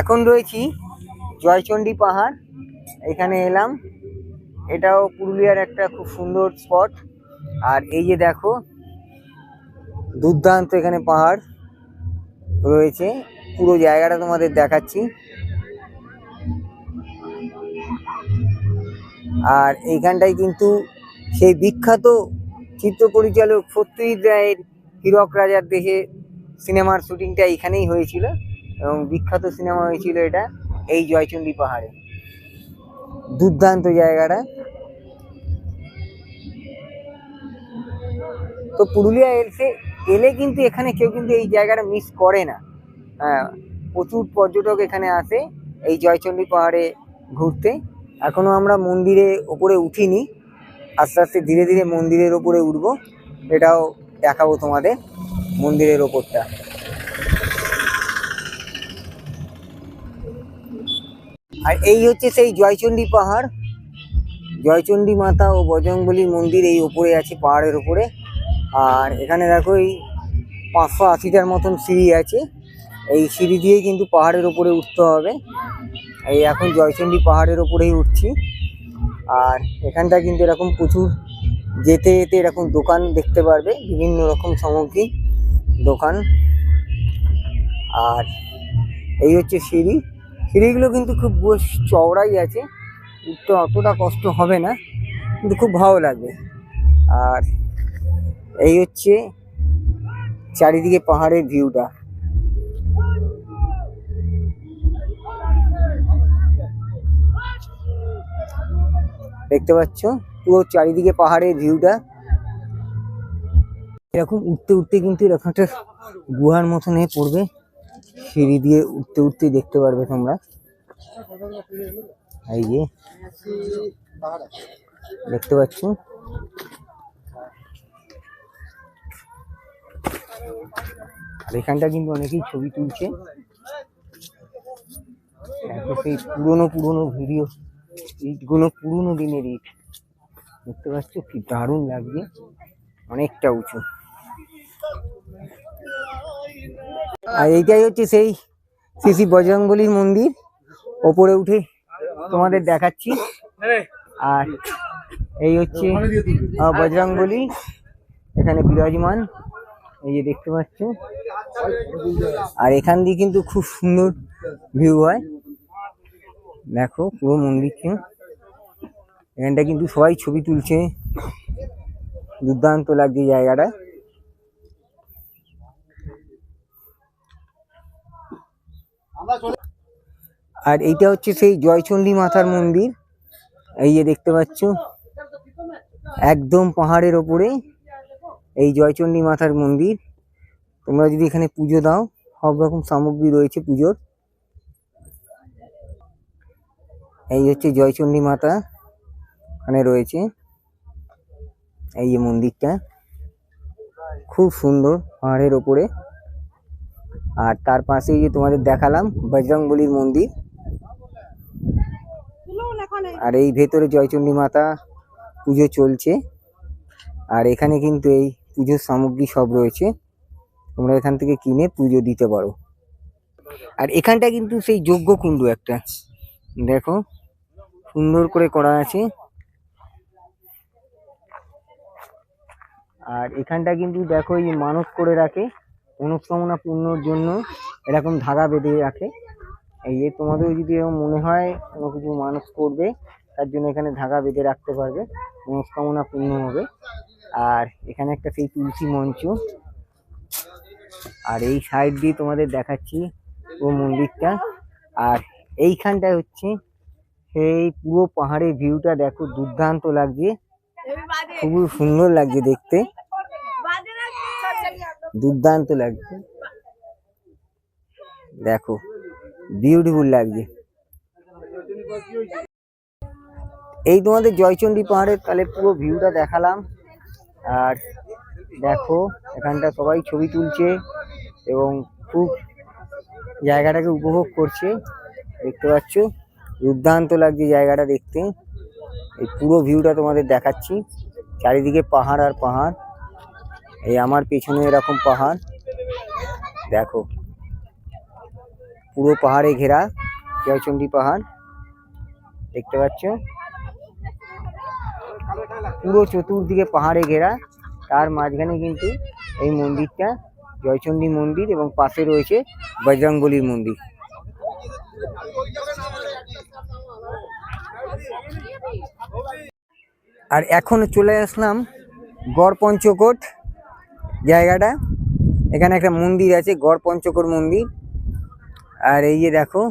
এখন রয়েছি জয়চণ্ডী পাহাড়। এখানে এলাম। এটাও পুরুলিয়ার একটা খুব সুন্দর স্পট। আর এই যে দেখো, দুর্দান্ত এখানে পাহাড় রয়েছে। পুরো জায়গাটা তোমাদের দেখাচ্ছি। আর এইখানটায় কিন্তু সেই বিখ্যাত চিত্র পরিচালক সত্যজিৎ রায়ের হীরক রাজার দেহে সিনেমার শুটিংটা এখানেই হয়েছিল। এবং বিখ্যাত সিনেমা হয়েছিল এটা, এই জয়চণ্ডী পাহাড়ে। দুর্দান্ত জায়গাটা। তো পুরুলিয়া এলসে এলে কিন্তু এখানে কেউ কিন্তু এই জায়গাটা মিস করে না। হ্যাঁ প্রচুর পর্যটক এখানে আসে এই জয়চণ্ডী পাহাড়ে ঘুরতে। এখনও আমরা মন্দিরে ওপরে উঠিনি। আস্তে আস্তে ধীরে ধীরে মন্দিরের ওপরে উঠবো। এটাও দেখাবো তোমাদের মন্দিরের ওপরটা। আর এই হচ্ছে সেই জয়চণ্ডী পাহাড়। জয়চণ্ডী মাতা ও বজরংবলী মন্দির এই ওপরে আছে, পাহাড়ের ওপরে আর এখানে দেখো এই পাঁচশো আশিটার মতন সিঁড়ি আছে। এই সিঁড়ি দিয়েই কিন্তু পাহাড়ের ওপরে উঠতে হবে। এই এখন জয়চণ্ডী পাহাড়ের ওপরেই উঠছি। আর এখানটা কিন্তু এরকম প্রচুর যেতে যেতে এরকম দোকান দেখতে পারবে, বিভিন্ন রকম সামগ্রী দোকান। আর এই হচ্ছে সিঁড়ি। সিঁড়িগুলো কিন্তু খুব বেশ চওড়াই আছে। উঠতে অতটা কষ্ট হবে না, কিন্তু খুব ভালো লাগবে। আর এই হচ্ছে চারিদিকে পাহাড়ের ভিউটা। দেখতে পাচ্ছ? পুরো চারিদিকে পাহাড়ের ভিউটা। এরকম উঠতে উঠতে কিন্তু এরকম একটা গুহার মতন হয়ে পড়বে। সিঁড়ি দিয়ে উঠতে উঠতে দেখতে পারবে তোমরা। এই যে, দেখতে পাচ্ছ? আর এখানটা কিন্তু অনেকেই ছবি তুলছে। সেই পুরনো পুরনো ভিডিও ইটগুলো পুরনো দিনের ইট। দেখতে পাচ্ছ কি দারুণ লাগছে। অনেকটা উঁচু। আর এইটাই হচ্ছে সেই শ্রী শ্রী বজরংবলীর মন্দির। ওপরে উঠে তোমাদের দেখাচ্ছি। আর এই হচ্ছে বজরংবলী, এখানে বিরাজমান। এই যে দেখতে পাচ্ছ। আর এখান দিয়ে কিন্তু খুব সুন্দর ভিউ হয়। দেখো, পুরো মন্দিরটা এখানটা কিন্তু সবাই ছবি তুলছে। দুর্দান্ত লাগছে জায়গাটা। আর এইটা হচ্ছে সেই জয়চণ্ডী মাথার মন্দির। এই যে দেখতে পাচ্ছ, একদম পাহাড়ের ওপরে এই জয়চণ্ডী মাথার মন্দির। তোমরা যদি এখানে পুজো দাও, সব রকম সামগ্রী রয়েছে পুজোর। এই হচ্ছে জয়চণ্ডী মাতা এখানে রয়েছে। এই যে মন্দিরটা, খুব সুন্দর পাহাড়ের ওপরে। আর তার পাশেই যে তোমাদের দেখালাম, বজরংবলীর মন্দির। আর এই ভেতরে জয়চণ্ডী মাতা পুজো চলছে। আর এখানে কিন্তু এই পুজোর সামগ্রী সব রয়েছে। তোমরা এখান থেকে কিনে পুজো দিতে পারো। আর এখানটা কিন্তু সেই যজ্ঞ কুণ্ড একটা। দেখো, সুন্দর করে করা আছে। আর এখানটা কিন্তু দেখো এই মানত করে রাখে। মনস্কামনা পূর্ণর জন্য এরকম ধাগা বেঁধে রাখে। এই যে তোমাদের যদি এরকম মনে হয় কোনো কিছু মানুষ করবে, তার জন্য এখানে ধাগা বেঁধে রাখতে পারবে। মনস্কামনা পূর্ণ হবে। আর এখানে একটা সেই তুলসী মঞ্চ। আর এই সাইড দিয়ে তোমাদের দেখাচ্ছি ও মন্দিরটা। আর এইখানটায় হচ্ছে সেই পুরো পাহাড়ের ভিউটা দেখো, দুর্দান্ত লাগছে। খুবই সুন্দর লাগছে দেখতে। দুর্দান্ত লাগছে। দেখো। বিউটিফুল লাগছে। এই তোমাদের জয়চণ্ডী পাহাড়ের তাহলে পুরো ভিউটা দেখালাম। আর দেখো, এখানটা সবাই ছবি তুলছে এবং খুব জায়গাটাকে উপভোগ করছে। দেখতে পাচ্ছ দুর্দান্ত লাগছে জায়গাটা দেখতে। এই পুরো ভিউটা তোমাদের দেখাচ্ছি। চারিদিকে পাহাড় আর পাহাড়। এই আমার পেছনে এরকম পাহাড়। দেখো। পুরো পাহাড়ে ঘেরা, জয়চণ্ডী পাহাড়। দেখতে পাচ্ছ? পুরো চতুর্দিকে পাহাড়ে ঘেরা। তার মাঝখানে কিন্তু এই মন্দিরটা, জয়চণ্ডী মন্দির এবং পাশে রয়েছে বজরংবলীর মন্দির। আর এখন চলে আসলাম গড় পঞ্চকোট জায়গাটা। এখানে একটা মন্দির আছে, গড় পঞ্চকোট মন্দির। আর এই যে দেখো,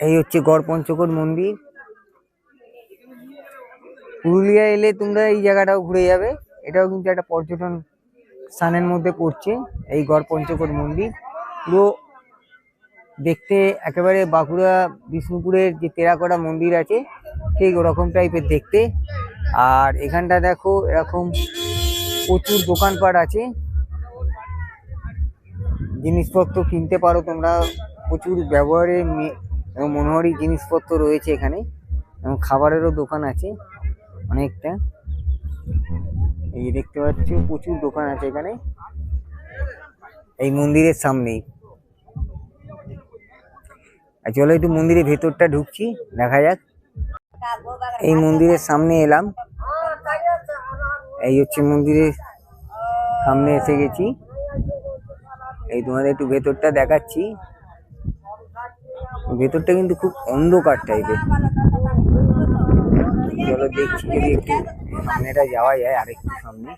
এই হচ্ছে গড় পঞ্চকোট মন্দির। পুরুলিয়া এলে তোমরা এই জায়গাটাও ঘুরে যাবে। এটাও কিন্তু একটা পর্যটন স্থানের মধ্যে পড়ছে, এই গড় পঞ্চকোট মন্দির। পুরো দেখতে একেবারে বাঁকুড়া, বিষ্ণুপুরের যে টেরাকোটা মন্দির আছে, ঠিক ওরকম টাইপের দেখতে। আর এখানটা দেখো, এরকম প্রচুর দোকানপাট আছে। জিনিসপত্র কিনতে পারো তোমরা। প্রচুর ব্যবহারের মনোহারি জিনিসপত্র রয়েছে এখানে। এবং খাবারেরও দোকান আছে অনেকটা। এই যে দেখতে পাচ্ছ, প্রচুর দোকান আছে এখানে। এই মন্দিরের সামনেই আর চলো একটু মন্দিরের ভেতরটা ঢুকছি, দেখা যাক। এই মন্দিরের সামনে এলাম। এই হচ্ছে মন্দিরের সামনে এসে গেছি। এই তোমাদের একটু ভেতরটা দেখাচ্ছি। ভেতরটা কিন্তু খুব অন্ধকার টাইপের চলো দেখছি যদি একটু সামনেটা যাওয়া যায় আরেকটু সামনে।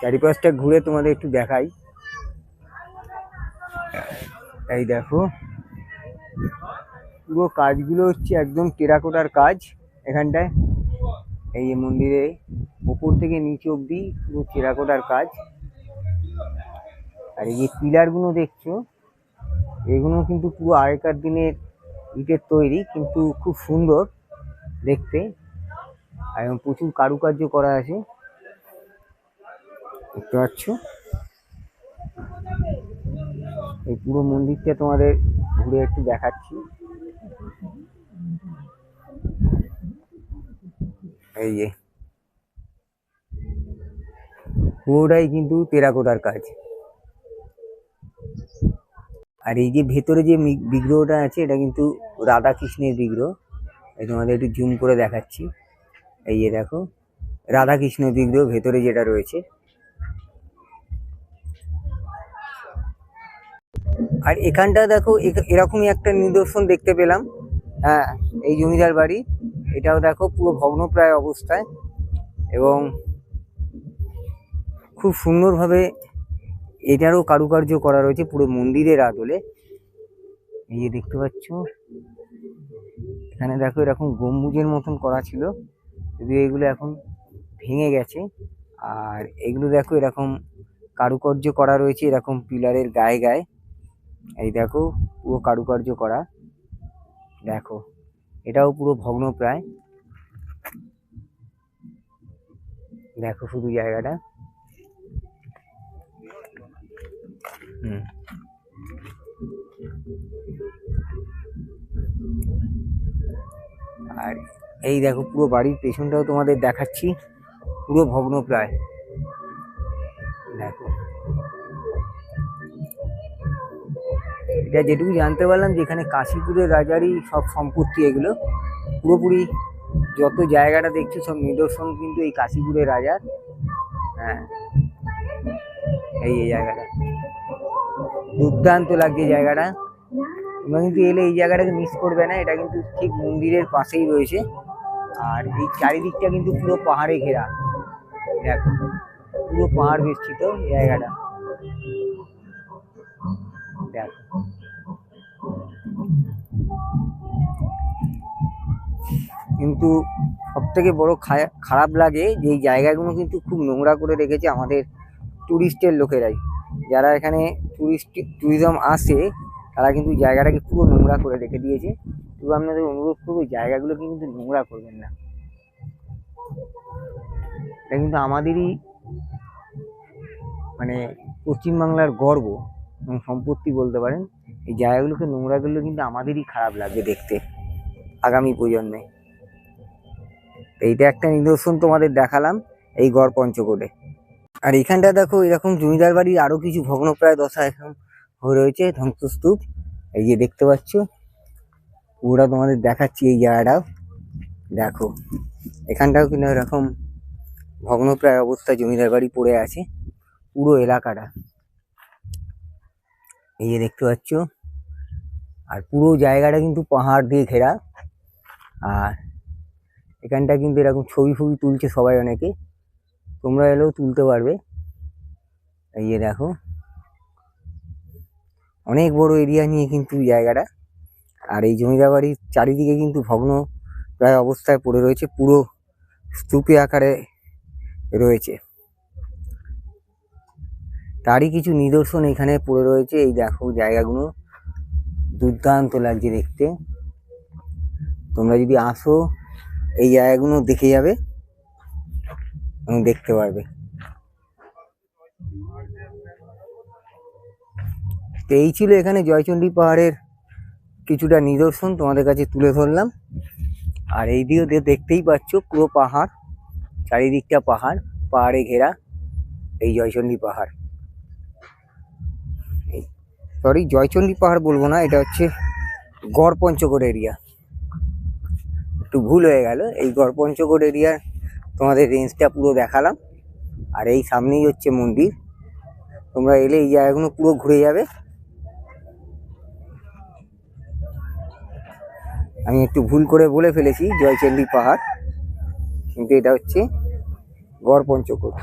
চারিপাশটা ঘুরে তোমাদের একটু দেখাই। এই দেখো। পুরো কাজগুলো হচ্ছে একদম টেরাকোটার কাজ এখানটায়। এই যে মন্দিরে উপর থেকে নিচে অব্দি পুরো টেরাকোটার কাজ। আর এই যে পিলারগুলো দেখছ, এগুলো কিন্তু পুরো আগেকার দিনের ইটের তৈরি, কিন্তু খুব সুন্দর দেখতে। আর প্রচুর কারুকার্য করা আছে। দেখতে পাচ্ছ? এই পুরো মন্দিরটা তোমাদের ঘুরে একটু দেখাচ্ছি। এই যে। পুরোটাই কিন্তু টেরাকোটার কাজ। আর এই যে ভেতরে যে বিগ্রহটা আছে, এটা কিন্তু রাধা কৃষ্ণের বিগ্রহ। এই তোমাদের একটু জুম করে দেখাচ্ছি। এই যে দেখো রাধা কৃষ্ণের বিগ্রহ ভেতরে যেটা রয়েছে। আর এখানটা দেখো এরকমই একটা নিদর্শন দেখতে পেলাম। হ্যাঁ এই জমিদার বাড়ি। এটাও দেখো পুরো ভগ্নপ্রায় অবস্থায় এবং খুব সুন্দরভাবে এটারও কারুকার্য করা রয়েছে পুরো মন্দিরের আদলে। এই যে দেখতে পাচ্ছ, এখানে দেখো এরকম গম্বুজের মতন করা ছিল যদি এগুলো এখন ভেঙে গেছে। আর এগুলো দেখো এরকম কারুকার্য করা রয়েছে এরকম পিলারের গায়ে গায়ে। এই দেখো পুরো কারুকার্য করা। দেখো। এটাও পুরো ভগ্নপ্রায় দেখো শুধু জায়গাটা। হুম। আর এই দেখো পুরো বাড়ির পেছনটাও তোমাদের দেখাচ্ছি। পুরো ভগ্নপ্রায় দেখো। এটা যেটুকু জানতে পারলাম যে এখানে কাশীপুরের রাজারই সব সম্পত্তি এগুলো। পুরোপুরি যত জায়গাটা দেখছ সব নিদর্শন কিন্তু এই কাশীপুরের রাজার। হ্যাঁ। এই এই জায়গাটা। দুর্দান্ত লাগছে জায়গাটা। তোমরা কিন্তু এলে এই জায়গাটাকে মিস করবে না, এটা কিন্তু ঠিক মন্দিরের পাশেই রয়েছে। আর এই চারিদিকটা কিন্তু পুরো পাহাড়ে ঘেরা। দেখো, পুরো পাহাড় বেষ্টিত জায়গাটা। কিন্তু সব থেকে বড় খারাপ লাগে যে এই জায়গাগুলো কিন্তু খুব নোংরা করে রেখেছে আমাদের টুরিস্টের লোকেরাই। যারা এখানে ট্যুরিস্ট ট্যুরিজম আসে, তারা কিন্তু জায়গাটাকে পুরো নোংরা করে রেখে দিয়েছে। শুধু আপনাদের অনুরোধ করব জায়গাগুলোকে কিন্তু নোংরা করবেন না। এটা কিন্তু আমাদেরই মানে পশ্চিমবাংলার গর্ব এবং সম্পত্তি বলতে পারেন। এই জায়গাগুলোকে নোংরা করলে কিন্তু আমাদেরই খারাপ লাগবে দেখতে আগামী প্রজন্মে। এইটা একটা নিদর্শন তোমাদের দেখালাম এই গড় পঞ্চকোটে। আর এখানটা দেখো, এরকম জমিদার বাড়ির আরও কিছু ভগ্নপ্রায় দশা এখন হয়ে রয়েছে, ধ্বংসস্তূপ। এই যে দেখতে পাচ্ছ, পুরোটা তোমাদের দেখাচ্ছি এই জায়গাটাও। দেখো, এখানটাও কিন্তু এরকম ভগ্নপ্রায় অবস্থায় জমিদার বাড়ি পড়ে আছে, পুরো এলাকাটা। এই যে দেখতে পাচ্ছ, আর পুরো জায়গাটা কিন্তু পাহাড় দিয়ে ঘেরা। আর এখানটা কিন্তু এরকম ছবি ফবি তুলছে সবাই অনেকে। তোমরা এলেও তুলতে পারবে। এই যে দেখো। অনেক বড় এরিয়া নিয়ে কিন্তু জায়গাটা। আর এই জমিদার বাড়ির চারিদিকে কিন্তু ভগ্ন প্রায় অবস্থায় পড়ে রয়েছে। পুরো স্তূপে আকারে রয়েছে। তারই কিছু নিদর্শন এখানে পড়ে রয়েছে। এই দেখো জায়গাগুলো। দুর্দান্ত লাগছে দেখতে। তোমরা যদি আসো এই জায়গাগুলো দেখে যাবে এবং দেখতে পারবে। তো এই ছিল এখানে জয়চণ্ডী পাহাড়ের কিছুটা নিদর্শন, তোমাদের কাছে তুলে ধরলাম। আর এই দিকেও দেখতেই পাচ্ছ পুরো পাহাড়, চারিদিকটা পাহাড়, পাহাড়ে ঘেরা এই জয়চণ্ডী পাহাড়। সরি জয়চণ্ডী পাহাড় বলব না, এটা হচ্ছে গড় পঞ্চগড় এরিয়া একটু ভুল হয়ে গেল। এই গড় পঞ্চগড় এরিয়ার তোমাদের রেঞ্জটা পুরো দেখালাম। আর এই সামনেই হচ্ছে মন্দির। তোমরা এলে এই জায়গাগুলো পুরো ঘুরে যাবে। আমি একটু ভুল করে বলে ফেলেছি জয়চণ্ডী পাহাড়। কিন্তু এটা হচ্ছে গড় পঞ্চকোট